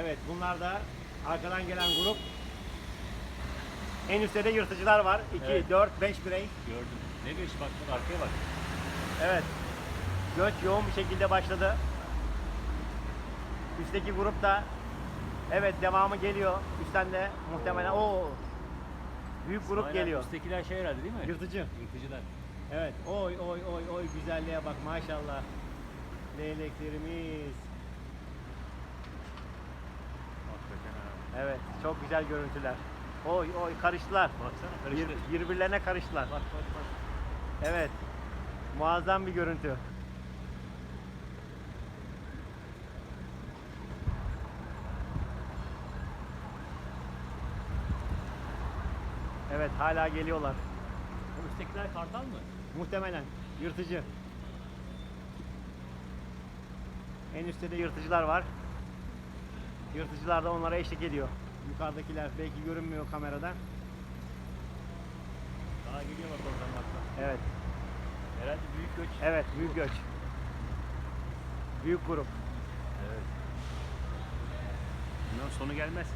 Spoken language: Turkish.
Evet bunlar da arkadan gelen grup. En üstte de yırtıcılar var. 2, Evet. 4, 5 birey. Gördüm. Ne beş bak bak arkaya bak. Evet. Göç yoğun bir şekilde başladı. Üstteki grup da evet devamı geliyor. Üstten de muhtemelen o büyük grup Aynen, geliyor. Üsttekiler şey herhalde değil mi? Yırtıcı. Yırtıcılar. Evet. Oy oy oy oy güzelliğe bak maşallah. Leyleklerimiz. Evet, çok güzel görüntüler. Oy oy karıştılar. Baksana karıştı. Bir- birbirlerine karıştılar. Bak bak bak. Evet. Muazzam bir görüntü. Evet, hala geliyorlar. O üsttekiler kartal mı? Muhtemelen yırtıcı. En üstte de yırtıcılar var. Yırtıcılar da onlara eşlik ediyor. Yukarıdakiler belki görünmüyor kameradan. Daha geliyor bak oradan bak. Evet, Herhalde büyük göç. evet büyük göç. Büyük grup. Evet. Bundan sonu gelmez.